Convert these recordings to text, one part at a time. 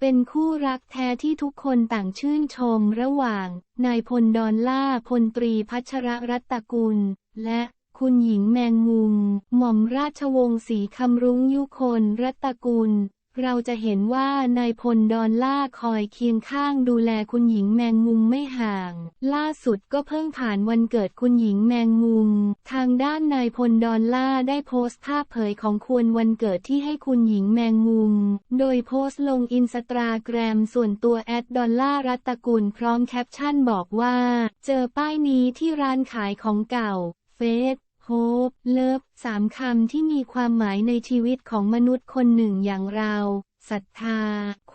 เป็นคู่รักแท้ที่ทุกคนต่างชื่นชมระหว่าง นายพลดอนล่าพลตรีพัชรรัตตกุล และคุณหญิงแมงมุม หม่อมราชวงศ์ศรีคำรุ้งยุคนรัตตกุล เราจะเห็นว่านายพลดอนล่าคอยเคียงข้างดูแลคุณหญิงแมงมุมไม่ห่าง ล่าสุดก็เพิ่งผ่านวันเกิดคุณหญิงแมงมุม ทางด้านนายพลดอนล่าได้โพสต์ภาพเผยของควรวันเกิดที่ให้คุณหญิงแมงมุม โดยโพสต์ลงอินสตาแกรมส่วนตัวแอดดอลล่ารัตตกุลพร้อมแคปชั่นบอกว่า เจอป้ายนี้ที่ร้านขายของเก่า เฟซ โฮปเลิฟสามคำที่มีความหมายในชีวิตของมนุษย์คนหนึ่งอย่างเราศรัทธา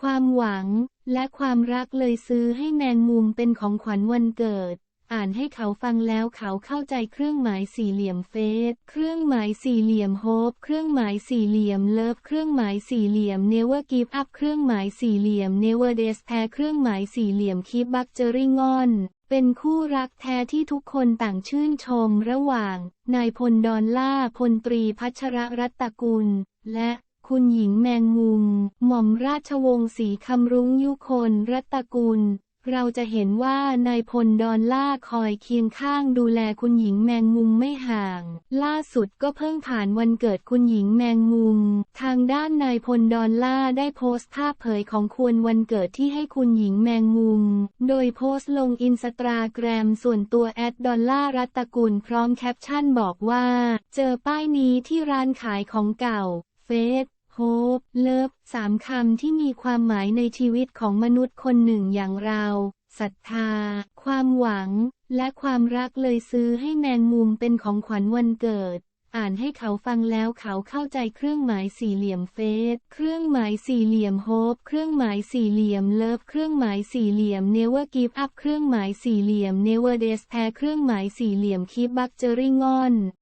ความหวัง และความรักเลยซื้อให้แมงมุมเป็นของขวัญวันเกิด อ่านให้เขาฟังแล้วเขาเข้าใจเครื่องหมายสี่เหลี่ยมเฟสเครื่องหมายสี่เหลี่ยมโฮปเครื่องหมายสี่เหลี่ยมเลิฟเครื่องหมายสี่เหลี่ยม never give up เครื่องหมายสี่เหลี่ยม never despair เครื่องหมายสี่เหลี่ยม keep back เจอริงอนเป็นคู่รักแท้ที่ทุกคนต่างชื่นชมระหว่าง นายพลดอนล่าพลตรีพัชรรัตตกุล และคุณหญิงแมงมุม หม่อมราชวงศ์ศรีคำรุ้งยุคนรัตตกุล เราจะเห็นว่านายพลดอนล่าคอยเคียงข้างดูแลคุณหญิงแมงมุมไม่ห่าง ล่าสุดก็เพิ่งผ่านวันเกิดคุณหญิงแมงมุม ทางด้านนายพลดอนล่าได้โพสต์ภาพเผยของควรวันเกิดที่ให้คุณหญิงแมงมุม โดยโพสต์ลงอินสตาแกรมส่วนตัวแอดดอลล่ารัตตกุลพร้อมแคปชั่นบอกว่า เจอป้ายนี้ที่ร้านขายของเก่า เฟซ โฮปเลิฟสามคำที่มีความหมายในชีวิตของมนุษย์คนหนึ่งอย่างเราศรัทธา ความหวัง และความรักเลยซื้อให้แมงมุมเป็นของขวัญวันเกิด อ่านให้เขาฟังแล้วเขาเข้าใจเครื่องหมายสี่เหลี่ยมเฟส เครื่องหมายสี่เหลี่ยมโฮป เครื่องหมายสี่เหลี่ยมเลิฟ เครื่องหมายสี่เหลี่ยม never give up เครื่องหมายสี่เหลี่ยม never despair เครื่องหมายสี่เหลี่ยม keep back เจอริงอน